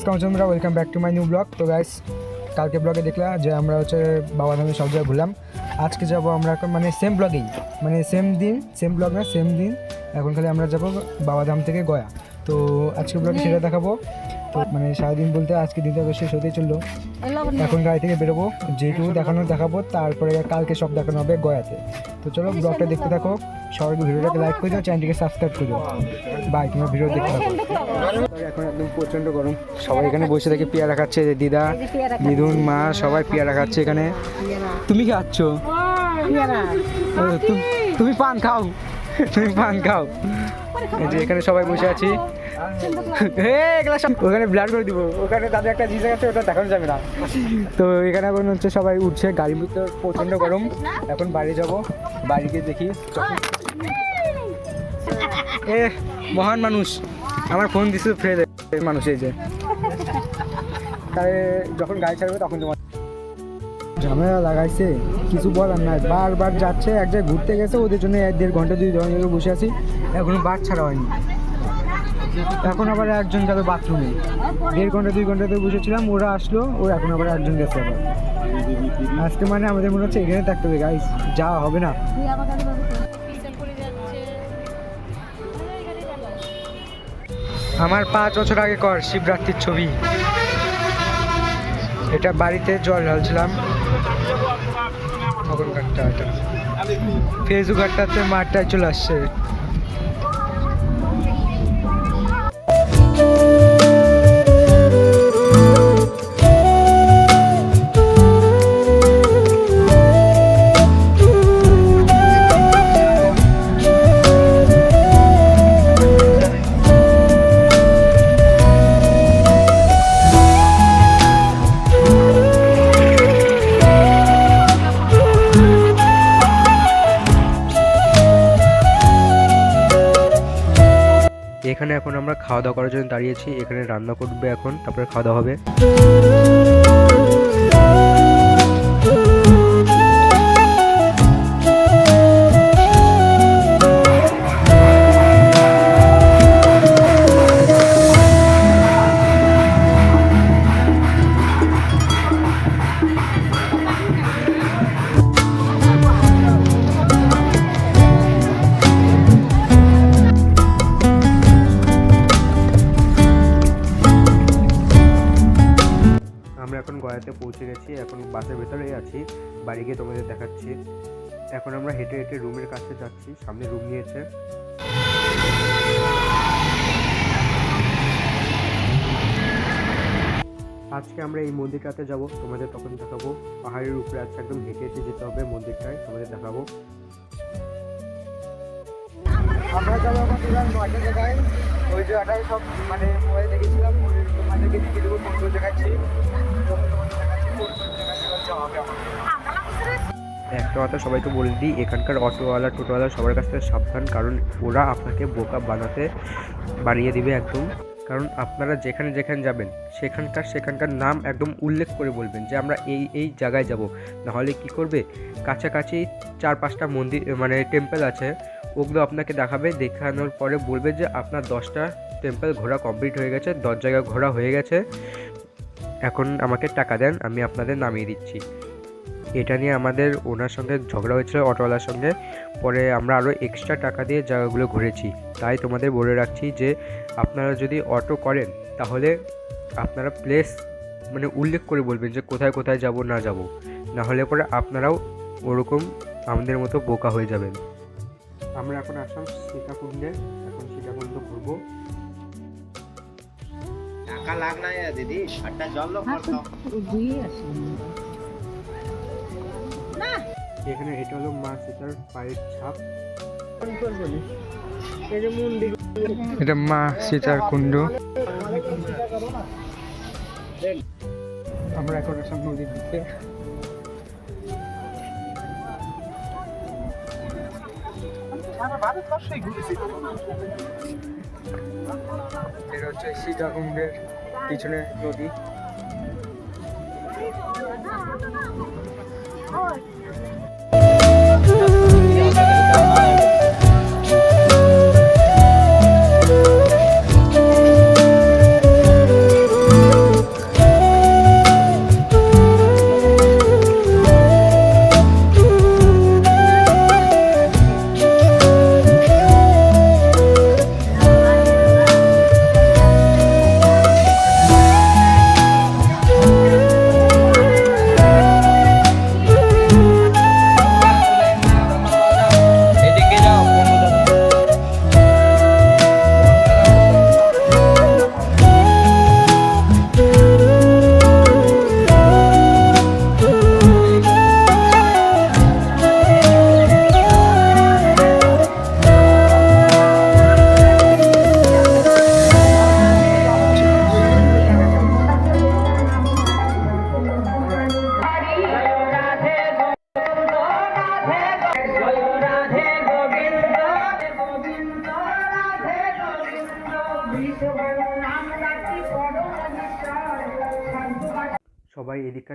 Guys কাউচন্দ্রা welcome back to my new vlog তো guys কালকে ব্লগে দেখলাম যে আমরা হচ্ছে বাবাধামে সব জায়গায় ঘুরলাম। আজকে যাব আমরা এখন মানে সেম ব্লগেই মানে সেম দিন সেম ব্লগ না সেম দিন। এখন খালি আমরা যাব বাবাধাম থেকে গয়া। তো আজকে ব্লগে সেটা দেখাবো। তো মানে সারাদিন বলতে আজকে দিনটা তো শেষ হতেই চলল। এখন গাড়ি থেকে বেরোবো যেটুকু দেখানো দেখাবো তারপরে কালকে সব দেখানো হবে গয়াতে। তো চলো ব্লগটা দেখতে থাকো। সবাই ভিডিওটাকে লাইক করে দাও চ্যানেলটিকে সাবস্ক্রাইব করে দাও। বাই তোমার ভিডিও দেখতে থাকো। এখন একদম প্রচণ্ড গরম। সবাই এখানে বসে থেকে পেয়ারা খাচ্ছে দিদা দিদুন মা সবাই পেয়ারা খাচ্ছে এখানে। তুমি খাচ্ছ? তুমি পান খাও। তুমি পান খাও। যে এখানে সবাই বসে আছি। ওখানে ব্লাড করে দিব। ওখানে তাদের একটা জিনিস আছে, ওটা দেখানো যাবে না। তো এখানে এখন হচ্ছে সবাই উঠছে, গাড়ির ভিতর প্রচণ্ড গরম। এখন বাড়ি যাব বাড়ি গিয়ে দেখি এ, মহান মানুষ। আমার ফোন দিছিল ফ্রেড মানুষ, এই যে। তাহলে যখন গাড়ি ছাড়বে তখন তোমার ঝামেলা লাগাইছে, কিছু বলার নাই। বারবার যাচ্ছে, এক জায়গায় ঘুরতে গেছে, ওদের জন্য এক দেড় ঘণ্টা, দুই ঘণ্টা বসে আছি। এখনও ছাড়া হয়নি। এখন আবার একজন গেল বাথরুমে দেড় ঘণ্টা, দুই ঘণ্টা ধরে বসেছিলাম, ওরা আসলো ওরা এখন আবার একজন গেছে আবার। আজকে মানে আমাদের মনে হচ্ছে এখানে থাকতে হবে। গাইস যাওয়া হবে না। আমার পাঁচ বছর আগে কর শিবরাত্রির ছবি। এটা বাড়িতে জল ঢালছিলাম। ফেসবুক ঘাটটাতে মাঠটায় চলে আসছে। এখানে এখন আমরা খাওয়া দাওয়া করার জন্য দাঁড়িয়েছি, এখানে রান্না করবে এখন, তারপরে খাওয়া দাওয়া হবে। নিয়েছে আজকে আমরা এই মন্দিরটাতে যাব, তোমাদের তখন দেখাবো। পাহাড়ের উপরে আছে একদম হেঁটে হেঁটে যেতে হবে মন্দিরটায়, তোমাদের দেখাবো। আমরা যাব দিলাম নয়টা জায়গায়। ওই জায়গাটায় সব মানে মোবাইল দেখেছিলাম দেখিয়ে দেবো কোন কোন তোমাদের দেখাচ্ছি কোন কোন জায়গায় যাওয়া হবে আমাদের একটা কথা সবাইকে বলে দিই, এখানকার অটোওয়ালা টোটোওয়ালা সবার কাছ থেকে সাবধান, কারণ ওরা আপনাকে বোকা বানাতে বানিয়ে দিবে একদম। কারণ আপনারা যেখানে যেখানে যাবেন, সেখানকার সেখানকার নাম একদম উল্লেখ করে বলবেন যে আমরা এই এই জায়গায় যাব। নাহলে কি করবে? কাছাকাছি চার পাঁচটা মন্দির মানে টেম্পল আছে, ওগুলো আপনাকে দেখাবে, দেখানোর পরে বলবে যে আপনার দশটা টেম্পল ঘোরা কমপ্লিট হয়ে গেছে, দশ জায়গা ঘোরা হয়ে গেছে। এখন আমাকে টাকা দেন, আমি আপনাদের নামিয়ে দিচ্ছি। এটা নিয়ে আমাদের ওনার সঙ্গে ঝগড়া হয়েছিল অটোওয়ালার সঙ্গে। পরে আমরা আরও এক্সট্রা টাকা দিয়ে জায়গাগুলো ঘুরেছি। তাই তোমাদের বলে রাখছি যে আপনারা যদি অটো করেন তাহলে আপনারা প্লেস মানে উল্লেখ করে বলবেন যে কোথায় কোথায় যাব না যাব। না হলে পরে আপনারাও ওরকম আমাদের মতো বোকা হয়ে যাবেন। আমরা এখন আসলাম সীতাকুণ্ডে। এখন সীতাকুণ্ড ঘুরবো। টাকা লাগ না দিদি একটা জল লোক এখানে এটা হলো মা সীতার পায়ের ছাপ। এটা মা সীতার কুণ্ড। আমরা এখন আসলাম নদীর দিকে। এটা হচ্ছে সীতাকুণ্ডের পিছনে নদী।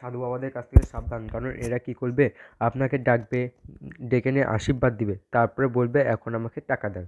সাধু বাবাদের কাছ থেকে সাবধান। কারণ এরা কি করবে? আপনাকে ডাকবে, ডেকে নিয়ে আশীর্বাদ দিবে। তারপরে বলবে, এখন আমাকে টাকা দেন।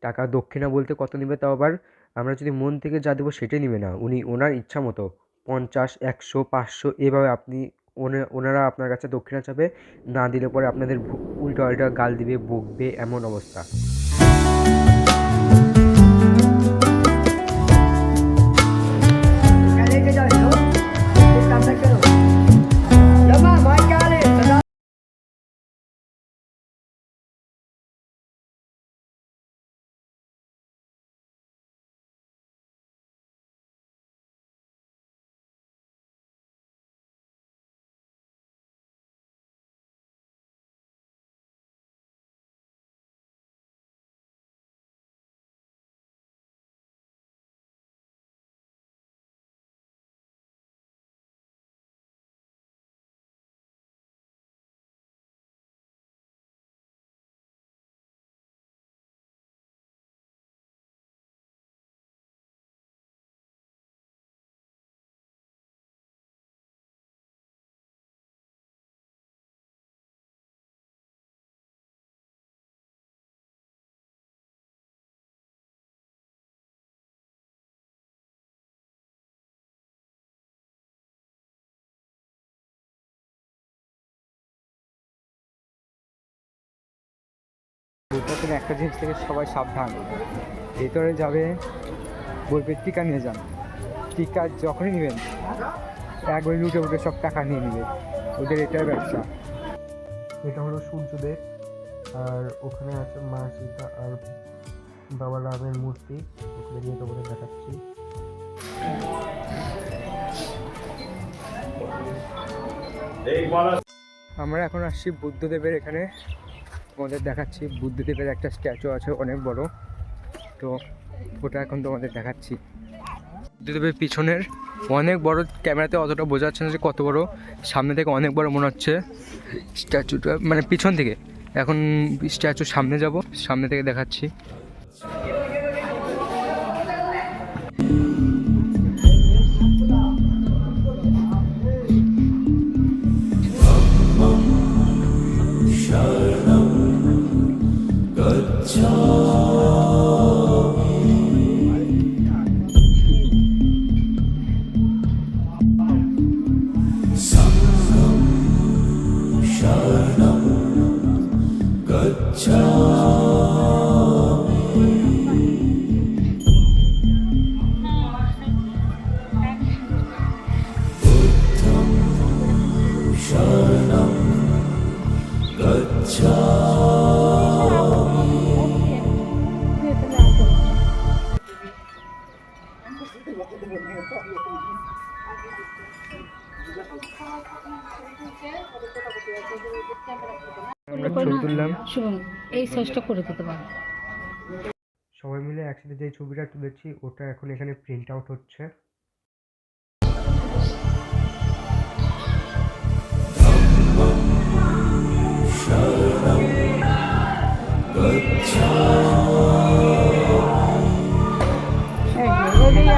টাকা দক্ষিণা বলতে কত নেবে তাও আবার আমরা যদি মন থেকে যা দেবো সেটাই নেবে না। উনি ওনার ইচ্ছা মতো পঞ্চাশ, একশো, পাঁচশো এভাবে আপনি ওনা- ওনারা আপনার কাছে দক্ষিণা চাবে। না দিলে পরে আপনাদের উল্টো আল্টা গাল দিবে, বকবে, এমন অবস্থা। নির্বাচন একটা জিনিস থেকে সবাই সাবধান। ভেতরে যাবে বলবে টিকা নিয়ে যান। টিকা যখনই নেবেন একবার লুটে উঠে সব টাকা নিয়ে নেবে। ওদের এটাই ব্যবসা। এটা হলো সূর্যদেব আর ওখানে আছে মা সীতা আর বাবা রামের মূর্তি। ওখানে নিয়ে তোমাদের দেখাচ্ছি। আমরা এখন আসছি বুদ্ধদেবের এখানে। তোমাদের দেখাচ্ছি বুদ্ধদেবের একটা স্ট্যাচু আছে, অনেক বড়। তো ওটা এখন তোমাদের দেখাচ্ছি। বুদ্ধদেবের পিছনের অনেক বড় ক্যামেরাতে অতটা বোঝা যাচ্ছে না যে কত বড়। সামনে থেকে অনেক বড় মনে হচ্ছে স্ট্যাচুটা মানে পিছন থেকে। এখন স্ট্যাচু সামনে যাব, সামনে থেকে দেখাচ্ছি। সাইজটা করে দিতে পারো। সবাই মিলে একসাথে যে ছবিটা তুলেছি ওটা এখন এখানে প্রিন্ট আউট হচ্ছে।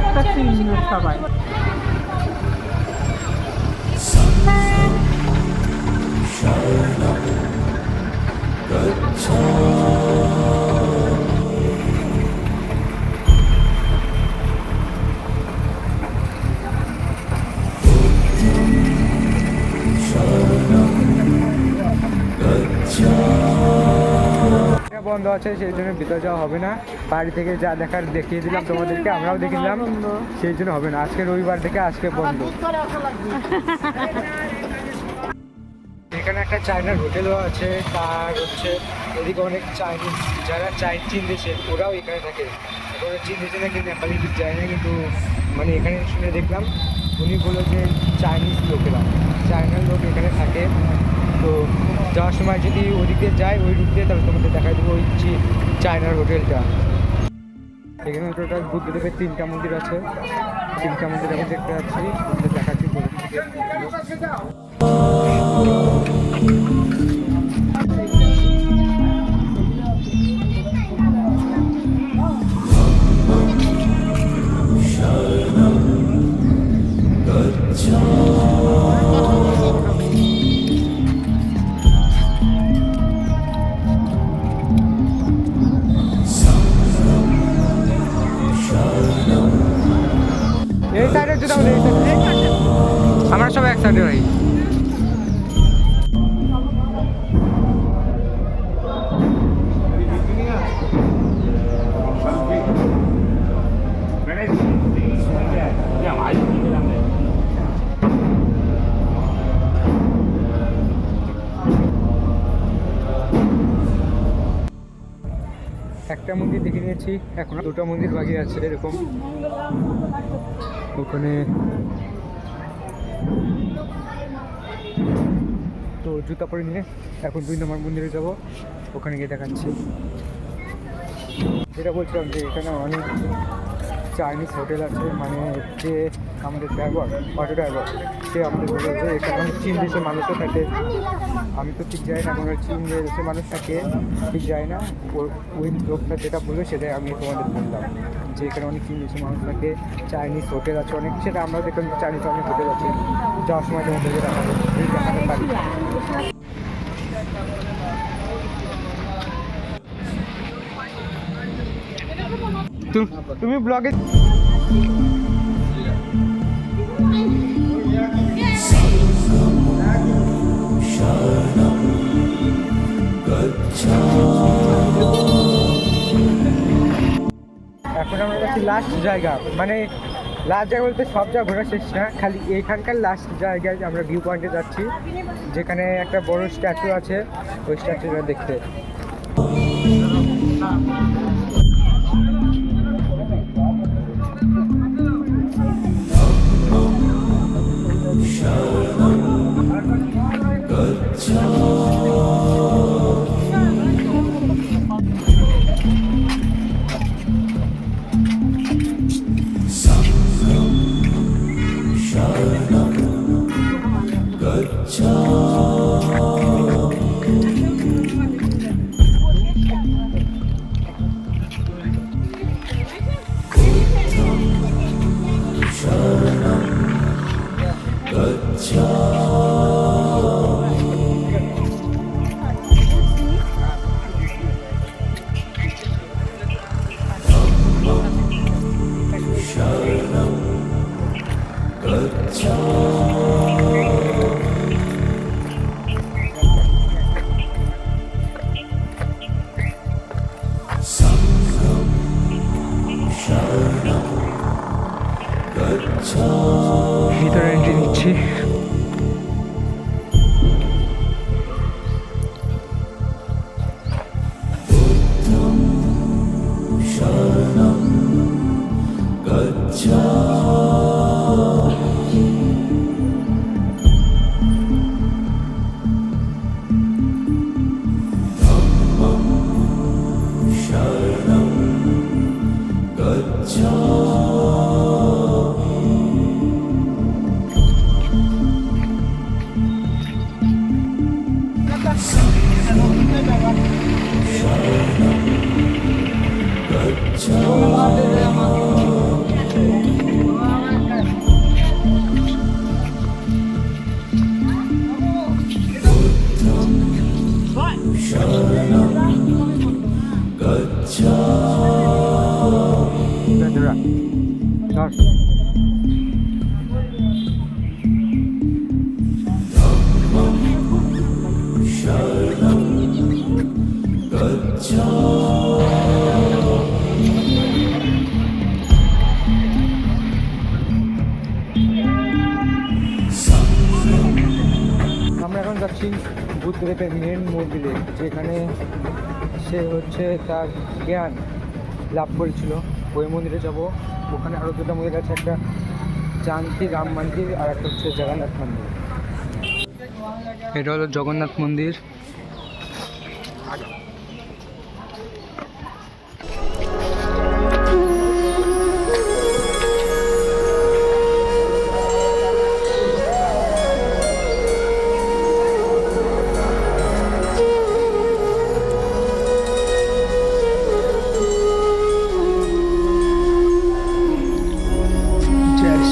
একটা চিহ্ন সবাই। বন্ধ আছে সেই জন্য ভিতরে যাওয়া হবে না। বাড়ি থেকে যা দেখার দেখিয়ে দিলাম তোমাদেরকে আমরাও দেখে দিলাম। সেই জন্য হবে না আজকে রবিবার থেকে আজকে বন্ধ। এখানে একটা চায়নার হোটেলও আছে, তার হচ্ছে এদিকে অনেক চাইনিজ যারা চাই চীন দেশে ওরাও এখানে থাকে। ওরা চীন দেশে নাকি নেপালি যায় না কিন্তু মানে এখানে শুনে দেখলাম, উনি বলল যে চাইনিজ লোকেরা চায়নার লোক এখানে থাকে। তো যাওয়ার সময় যদি ওদিকে যায়, ওই রুট দিয়ে তাহলে তোমাদের দেখাই দেবো ওই চায়নার হোটেলটা। এখানে টোটাল বুদ্ধদেবের তিনটা মন্দির আছে। তিনটা মন্দির আমি দেখতে পাচ্ছি দেখাচ্ছি। বলে একটা মন্দির দেখে নিয়েছি, এখন দুটো মন্দির বাকি আছে এরকম। ওখানে তো জুতা পরে নিয়ে এখন দুই নম্বর মন্দিরে যাব, ওখানে গিয়ে দেখাচ্ছি। যেটা বলছিলাম যে এখানে অনেক চাইনিজ হোটেল আছে মানে যে আমাদের ড্রাইভার অটো ড্রাইভার সে আমাদের বলে যে এখানে চীন দেশের মানুষও থাকে। আমি তো ঠিক যাই না আমার চীন দেশের মানুষ থাকে। ঠিক যাই না ওই লোকটা যেটা বলবে সেটাই আমি তোমাদের বললাম। যে এখানে অনেক চীন দেশের মানুষ থাকে চাইনিজ হোটেল আছে অনেক, সেটা আমরা দেখলাম চাইনিজ অনেক হোটেল আছে। যাওয়ার সময় তোমাদেরকে দেখাবো দেখাতে তুমি ব্লগে এখন আমরা যাচ্ছি লাস্ট জায়গা। মানে লাস্ট জায়গা বলতে সব জায়গা ঘোরা শেষ না, খালি এখানকার লাস্ট জায়গায় আমরা ভিউ পয়েন্টে যাচ্ছি, যেখানে একটা বড় স্ট্যাচু আছে, ওই স্ট্যাচুটা দেখতে। ভিতরে বুদ্ধদেবের মেন মন্দিরে, যেখানে সে হচ্ছে তার জ্ঞান লাভ করেছিল। ওই মন্দিরে যাব। ওখানে আরও দুটো মন্দির আছে, একটা জানকি রাম মন্দির আর একটা হচ্ছে জগন্নাথ মন্দির। এটা হলো জগন্নাথ মন্দির।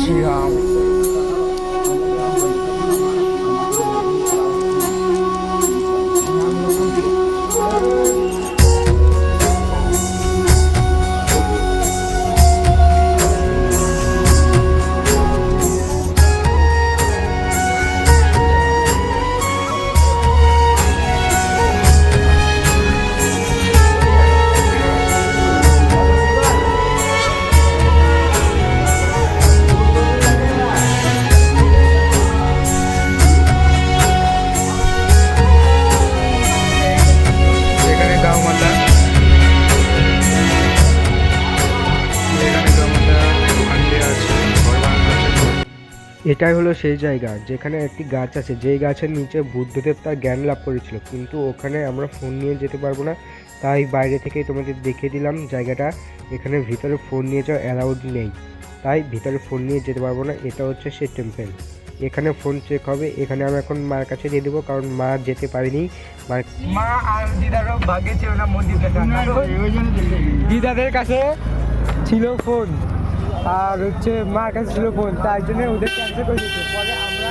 জয় শ্রীরাম এটাই হলো সেই জায়গা যেখানে একটি গাছ আছে। যেই গাছের নিচে বুদ্ধদেব তার জ্ঞান লাভ করেছিল কিন্তু ওখানে আমরা ফোন নিয়ে যেতে পারব না। তাই বাইরে থেকেই তোমাদের দেখিয়ে দিলাম জায়গাটা এখানে ভিতরে ফোন নিয়ে যাওয়া অ্যালাউড নেই। তাই ভিতরে ফোন নিয়ে যেতে পারব না এটা হচ্ছে সেই টেম্পেল এখানে ফোন চেক হবে এখানে আমি এখন মার কাছে দিয়ে দেবো কারণ মা যেতে পারেনি। মা আর দিদারও ভাগ্যে ছিল না মন্দির দিদাদের কাছে ছিল ফোন আর হচ্ছে মার কাছে ছিল ফোন তাই জন্য ওদের ক্যান্সেল করে দিয়েছে। পরে আমরা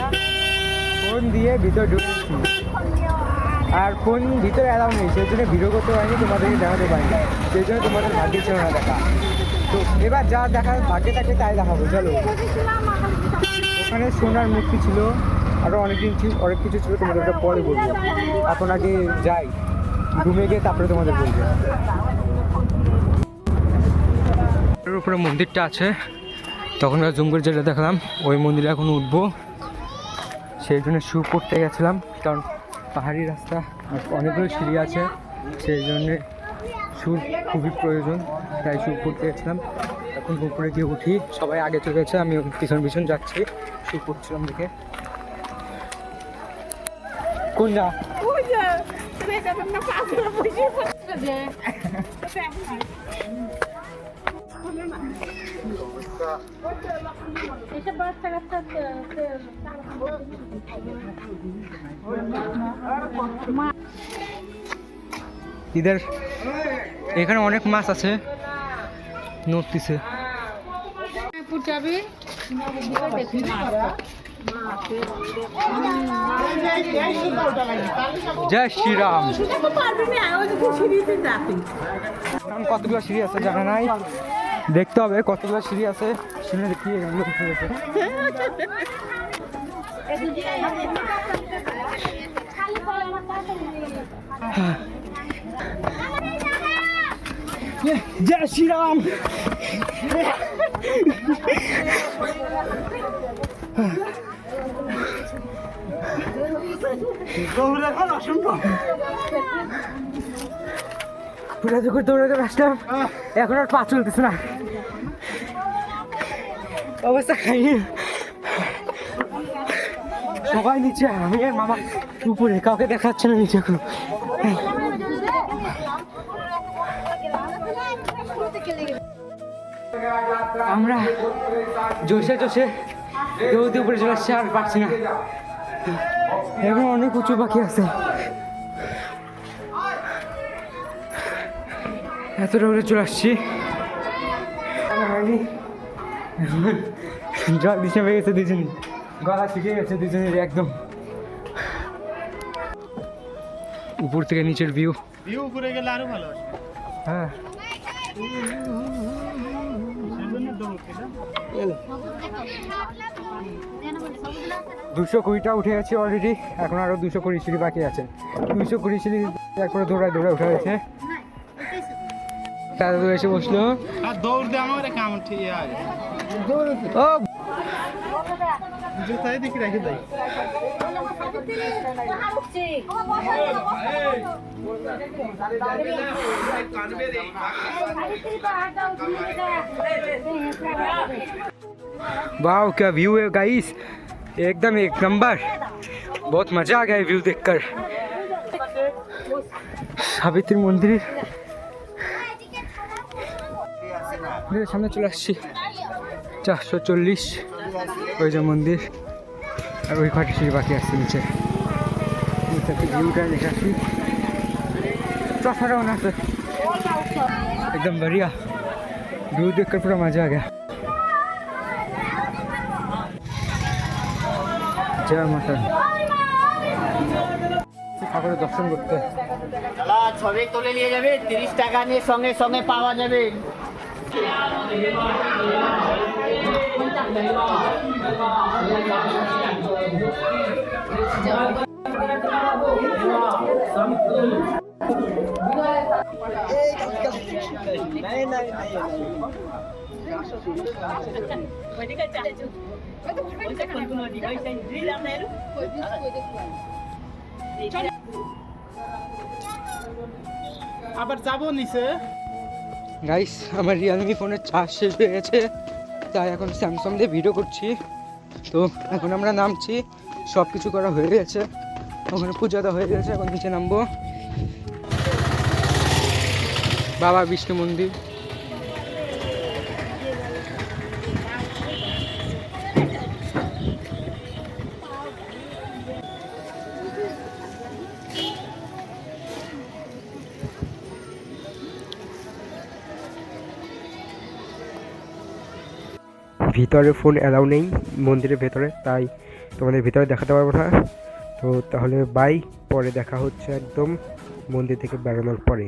ফোন দিয়ে ভিতরে ঢুকেছি। আর ফোন ভিতরে অ্যালাউ নেই, সেই জন্য ভিডিও করতে পারিনি, তোমাদেরকে দেখাতে পারিনি। সেই জন্য তোমাদের ভাগ্যে ছিল না দেখা। তো এবার যা দেখা ভাগ্যে থাকে তাই দেখাবো, চলো। ওখানে সোনার মূর্তি ছিল আরও অনেক দিন ছিল, অনেক কিছু ছিল, তোমাদেরকে পরে বলব। এখন আগে যাই রুমে গিয়ে তারপরে তোমাদের বলব। এর উপরে মন্দিরটা আছে। তখন আমরা জুম করে যেটা দেখলাম ওই মন্দিরে এখন উঠবো। সেই জন্য শু করতে গেছিলাম কারণ পাহাড়ি রাস্তা অনেকগুলো সিঁড়ি আছে। সেই জন্যে সুর খুবই প্রয়োজন তাই সুর করতে গেছিলাম। এখন উপরে গিয়ে উঠি সবাই আগে চলে গেছে আমি পিছন পিছন যাচ্ছি সুর করছিলাম দেখে। কোন কোনটা এসব বাচ্চা কাচ্চা ইদের এখানে অনেক মাছ আছে। নড়তিছে। জয় শ্রীরাম। কতগুলো সিঁড়ি আছে জানা নাই? দেখতে হবে কতগুলো সিঁড়ি আছে। শুনে দেখি এগুলো উঠে গেছে। জয় শ্রীরাম। পুরা যখন দৌড়াতে আসলাম এখন আর পা চলতেছে না। অবস্থা খাইনি। সবাই নিচে, আমি আর মামা উপরে, কাউকে দেখাচ্ছে না নিচে এখন। আমরা জোশে জোশে দৌড়তে উপরে চলে আসছি, আর পারছি না। এখন অনেক উঁচু পাখি আছে। এতটা উপরে চলে আসছি। জল দিশে পেয়ে গেছে দুজনই গলা শুকিয়ে গেছে দুজনের একদম। উপর থেকে নিচের ভিউ ভিউ করে গেলে আরও ভালো হ্যাঁ। দুশো কুড়িটা উঠে গেছে অলরেডি এখন আরও দুশো কুড়ি সিঁড়ি বাকি আছে। দুশো কুড়ি সিঁড়ি একবারে দৌড়ায় দৌড়ায় উঠে গেছে দাদু এসে বসল। আর দৌড় দিয়ে আমার কাম ঠিক আছে ও জুতাই দেখি রাখি দেয় वाह क्या व्यू है गाइस एकदम एक नंबर बहुत मजा आ गया है व्यू देखकर সাবিত্রী মন্দির মন্দিরের সামনে চলে আসছি চারশো চল্লিশ ওই যে মন্দির আর ওই কয়টা সিঁড়ি বাকি আসছে নিচে নিচে ভিউটা দেখে আসি चौथा होना सर एकदम बढ़िया व्यू देखकर पूरा मजा आ गया জয় মাতা ঠাকুরের দর্শন করতে চলা ছবি তুলে নিয়ে যাবে তিরিশ টাকা নিয়ে সঙ্গে সঙ্গে পাওয়া যাবে আবার যাব নিচে। গাইস আমার রিয়েলমি ফোনের চার্জ শেষ হয়ে গেছে। তাই এখন স্যামসাং দিয়ে ভিডিও করছি। তো এখন আমরা নামছি সব কিছু করা হয়ে গেছে। ওখানে পূজাটা হয়ে গেছে, এখন নিচে নামবো। বাবা বিষ্ণু মন্দির। ভিতরে ফোন অ্যালাউ নেই, মন্দিরের ভেতরে, তাই তোমাদের ভিতরে দেখাতে পারব না। তো তাহলে বাই পরে দেখা হচ্ছে একদম মন্দির থেকে বেরোনোর পরে।